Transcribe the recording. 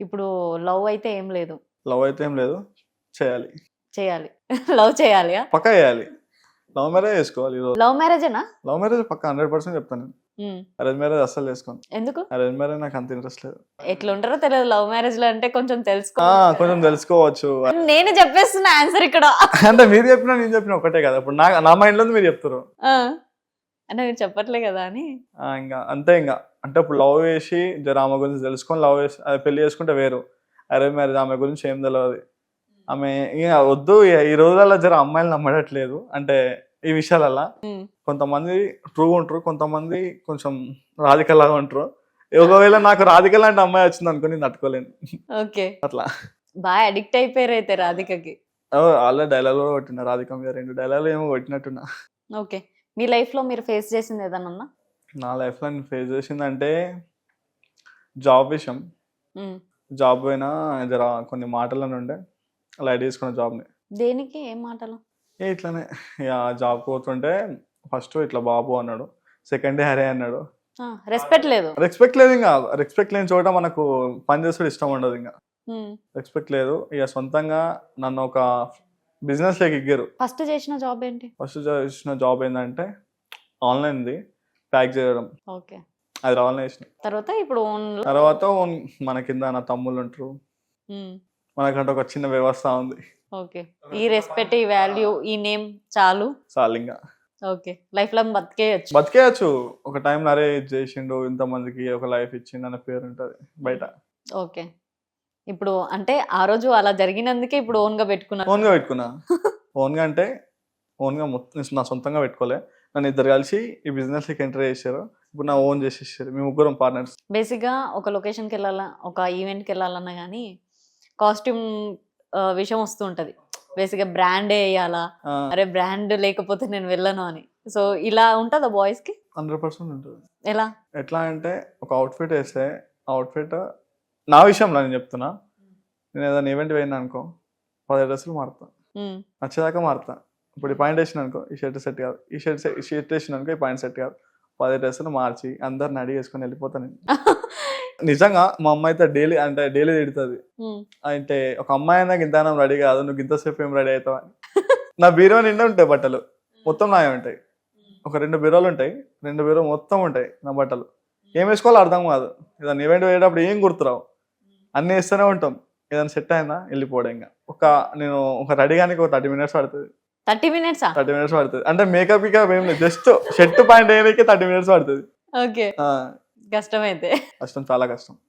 ఇప్పుడు లవ్ అయితే ఏం లేదు. లవ్ అయితే ఏం లేదు. చేయాలి. చేయాలి. లవ్ చేయాలి పక్కా చేయాలి. లవ్ మ్యారేజ్ చేసుకోవాలి లవ్ మ్యారేజేనా లవ్ మ్యారేజ్ పక్కా హండ్రెడ్ పర్సెంట్ చెప్తాను నేను. అరేంజ్ మ్యారేజ్ అస్సలు చేసుకోను. ఎందుకు? అరేంజ్ మ్యారేజ్ నాకు అంత ఇంట్రెస్ట్ లేదు. ఎట్లుంటారో తెలియదు. లవ్ మ్యారేజ్లో అంటే కొంచెం తెలుసుకో. కొంచెం తెలుసుకోవచ్చు. నేను చెప్పేస్తున్నా ఆన్సర్ ఇక్కడ. అంటే మీరు చెప్పినా నేను చెప్పిన ఒకటే కదా. ఇప్పుడు నా నా మైండ్లో మీరు చెప్తారు. అంటే మీరు చెప్పట్లే కదా అని. ఆ, ఇంకా అంతే ఇంకా. అంటే ఇప్పుడు లవ్ చేసి జర ఆమె గురించి తెలుసుకొని లవ్ చేసి అది పెళ్ళి చేసుకుంటే వేరు. అరేంజ్ మ్యారేజ్ ఆమె గురించి ఏం తెలియదు ఆమె ఇక వద్దు ఈ రోజులలో జర అమ్మాయిలు నమ్మడట్లేదు. అంటే ఈ విషయాలల్లో. ఉమ్. కొంతమంది ట్రూ ఉంటారు కొంతమంది కొంచెం రాధిక లాగా ఉంటారు. ఒకవేళ నాకు రాధిక లాంటి అమ్మాయి వచ్చింది అనుకుని తట్టుకోలేను. ఓకే. అట్లా. బాగా అడిక్ట్ అయిపోయారు అయితే రాధికకి. ఆల్రెడీ డైలాగ్ కూడా కొట్టిన రాధిక మీద రెండు డైలాగులు ఏమో కొట్టినట్టున్నా. ఓకే. మీ లైఫ్లో మీరు ఫేస్ చేసింది ఏదన్నా? నా లైఫ్లో నేను ఫేస్ చేసిందంటే జాబ్ విషయం. జాబ్ పోయినా జర కొన్ని మాటలను ఉండే. లైట్ తీసుకున్న జాబ్ని. దేనికి? ఏం మాటలు? ఏ ఇట్లానే. ఇక జాబ్ పోతుంటే ఫస్ట్ ఇట్లా బాబు అన్నాడు. సెకండ్ డే హరే అన్నాడు. రెస్పెక్ట్ లేదు. రెస్పెక్ట్ లేదు ఇంకా. రెస్పెక్ట్ లేని చోట మనకు పని చేస్తాడు ఇష్టం ఉండదు ఇంకా. రెస్పెక్ట్ లేదు. ఇక సొంతంగా నన్ను ఒక బిజినెస్ లేక ఇగ్గారు ఫస్ట్ చేసిన జాబ్ ఏంటి? ఫస్ట్ చేసిన జాబ్ ఏంటంటే ఆన్లైన్ది ప్యాక్ చేయడం. ఓకే. అది రావాలని చేసిన. తర్వాత ఇప్పుడు ఓన్ తర్వాత ఓన్- మన కింద నా తమ్ముళ్ళు ఉంటారు. మనకంటే ఒక చిన్న వ్యవస్థ ఉంది. ఓకే. ఈ రెస్పెక్ట్ ఈ వాల్యూ ఈ నేమ్ చాలు. చాలు ఇంకా. ఓకే. లైఫ్లో బతికేయచ్చు. బతికేయచ్చు. ఒక టైం అరే చేసిండు ఇంతమందికి ఒక లైఫ్ ఇచ్చిండు అనే పేరు ఉంటుంది బయట. ఓకే. ఇప్పుడు అంటే ఆ రోజు అలా జరిగినందుకే ఇప్పుడు ఓన్గా పెట్టుకున్నారు. ఓన్గా పెట్టుకున్నా. ఓన్గా అంటే ఓన్గా మొత్తం నా సొంతంగా పెట్టుకోలే. నన్ను ఇద్దరు కలిసి ఈ బిజినెస్కి ఎంటర్ చేశారు. ఇప్పుడు నా ఓన్ చేసేసారు. మేము ముగ్గురం పార్ట్నర్స్ బేసిక్గా ఒక లొకేషన్కి వెళ్ళాలా ఒక ఈవెంట్కి వెళ్ళాలన్నా కానీ కాస్ట్యూమ్ విషయం వస్తూ ఉంటది. బేసిక్గా బ్రాండ్ వేయాలా అరే బ్రాండ్ లేకపోతే నేను వెళ్ళను అని. సో ఇలా ఉంటుందా బాయ్స్కి? హండ్రెడ్ పర్సెంట్ ఉంటుంది. ఎలా? ఎట్లా అంటే ఒక అవుట్ఫిట్ వేస్తే అవుట్ఫిట్ నా విషయంలో నేను చెప్తున్నా. నేను ఏదైనా ఈవెంట్ పోయినా అనుకో పది డ్రెస్సులు మారుతా. నచ్చేదాకా మారుతా. ఇప్పుడు ఈ పాయింట్ వేసిన అనుకో ఈ షర్ట్ సెట్ కాదు. ఈ షర్ట్ ఈ షర్ట్ వేసిన అనుకో ఈ పాయింట్ సెట్ కాదు. పది డ్రెస్సులు మార్చి అందరిని అడిగి వేసుకొని వెళ్ళిపోతాను నిజంగా మా అమ్మ అయితే డైలీ అంటే డైలీ తిడుతుంది. అంటే ఒక అమ్మాయి నాకు ఇంత రెడీ కాదు నువ్వు ఇంతసేపు ఏం రెడీ అవుతావు అని. నా బీరో నిండా ఉంటాయి బట్టలు. మొత్తం నాయే ఉంటాయి. ఒక రెండు బీరోలు ఉంటాయి. రెండు బీరో మొత్తం ఉంటాయి నా బట్టలు. ఏం వేసుకోవాలో అర్థం కాదు. ఏదైనా ఈవెంట్ పోయేటప్పుడు ఏం గుర్తురావు? అన్నీ వేస్తూనే ఉంటాం. ఏదైనా సెట్ అయిందా వెళ్ళిపోవడం ఇంకా. ఒక నేను ఒక రెడీ కానీ ఒక థర్టీ మినిట్స్ పడుతుంది. థర్టీ మినిట్సా? థర్టీ మినిట్స్ పడుతుంది. అంటే మేకప్ ఇక ఏం జస్ట్ షర్ట్ పాయింట్ వేయడానికి థర్టీ మినిట్స్ పడుతుంది. ఓకే. ఆ, కష్టమైతే. కష్టం చాలా కష్టం.